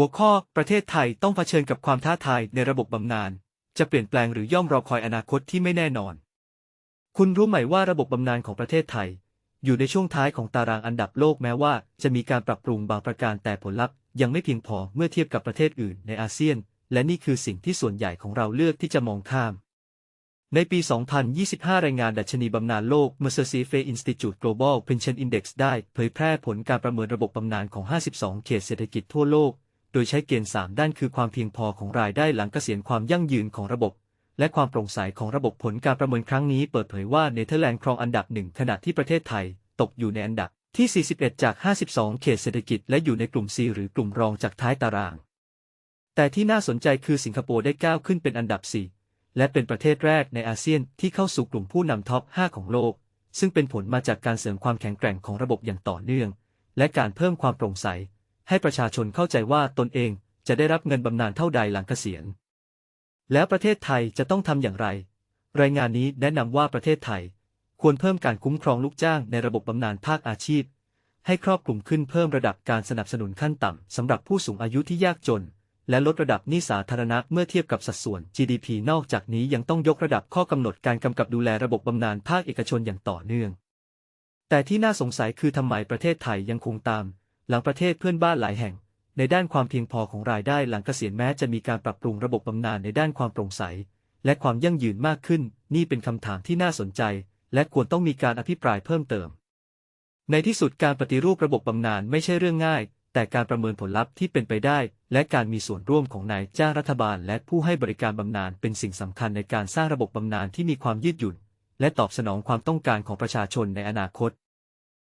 หัวข้อ ประเทศไทยต้องเผชิญกับความท้าทายในระบบบำนาญ จะเปลี่ยนแปลงหรือย่อมรอคอยอนาคตที่ไม่แน่นอน คุณรู้ไหมว่าระบบบำนาญของประเทศไทย อยู่ในช่วงท้ายของตารางอันดับโลกแม้ว่า จะมีการปรับปรุงบางประการแต่ผลลัพธ์ ยังไม่เพียงพอเมื่อเทียบกับประเทศอื่นในอาเซียน และนี่คือสิ่งที่ส่วนใหญ่ของเราเลือกที่จะมองข้าม ในปี 2025 รายงานดัชนีบำนาญโลก Mercer Institute Global Pension Index ได้เผยแพร่ผลการประเมินระบบบำนาญของ 52 เขตเศรษฐกิจทั่วโลก โดยใช้เกณฑ์ 3 ด้านคือความเพียงพอของรายได้หลังเกษียณความยั่งยืนของระบบ และความโปร่งใสของระบบผลการประเมินครั้งนี้เปิดเผยว่าเนเธอร์แลนด์ครองอันดับหนึ่งขณะที่ประเทศไทย ตกอยู่ในอันดับที่ 41 จาก 52 เขตเศรษฐกิจและอยู่ในกลุ่ม C หรือกลุ่มรองจากท้ายตาราง แต่ที่น่าสนใจคือสิงคโปร์ได้ก้าวขึ้นเป็นอันดับ 4 และเป็นประเทศแรกในอาเซียนที่เข้าสู่กลุ่มผู้นำท็อป 5 ของโลก ซึ่งเป็นผลมาจากการเสริมความแข็งแกร่งของระบบอย่างต่อเนื่อง และการเพิ่มความโปร่งใส ให้ประชาชนเข้าใจว่าตนเองจะได้รับเงินบำนาญเท่าใดหลังเกษียณ แล้วประเทศไทยจะต้องทำอย่างไร รายงานนี้แนะนำว่าประเทศไทย ควรเพิ่มการคุ้มครองลูกจ้างในระบบบำนาญภาคอาชีพ ให้ครอบคลุมขึ้นเพิ่มระดับการสนับสนุนขั้นต่ำสำหรับผู้สูงอายุที่ยากจน และลดระดับหนี้สาธารณะเมื่อเทียบกับสัดส่วน GDP นอกจากนี้ยังต้องยกระดับข้อกำหนดการกำกับดูแลระบบบำนาญภาคเอกชนอย่างต่อเนื่อง แต่ที่น่าสงสัยคือทำไมประเทศไทยยังคงตาม หลังประเทศเพื่อนบ้านหลายแห่ง ในด้านความเพียงพอของรายได้หลังเกษียณแม้จะมีการปรับปรุงระบบบำนาญในด้านความโปร่งใส และความยั่งยืนมากขึ้น นี่เป็นคำถามที่น่าสนใจ และควรต้องมีการอภิปรายเพิ่มเติม ในที่สุดการปฏิรูประบบบำนาญไม่ใช่เรื่องง่าย แต่การประเมินผลลัพธ์ที่เป็นไปได้ และการมีส่วนร่วมของนายจ้างรัฐบาล และผู้ให้บริการบำนาญเป็นสิ่งสำคัญในการสร้างระบบบำนาญที่มีความยืดหยุ่น และตอบสนองความต้องการของประชาชนในอนาคต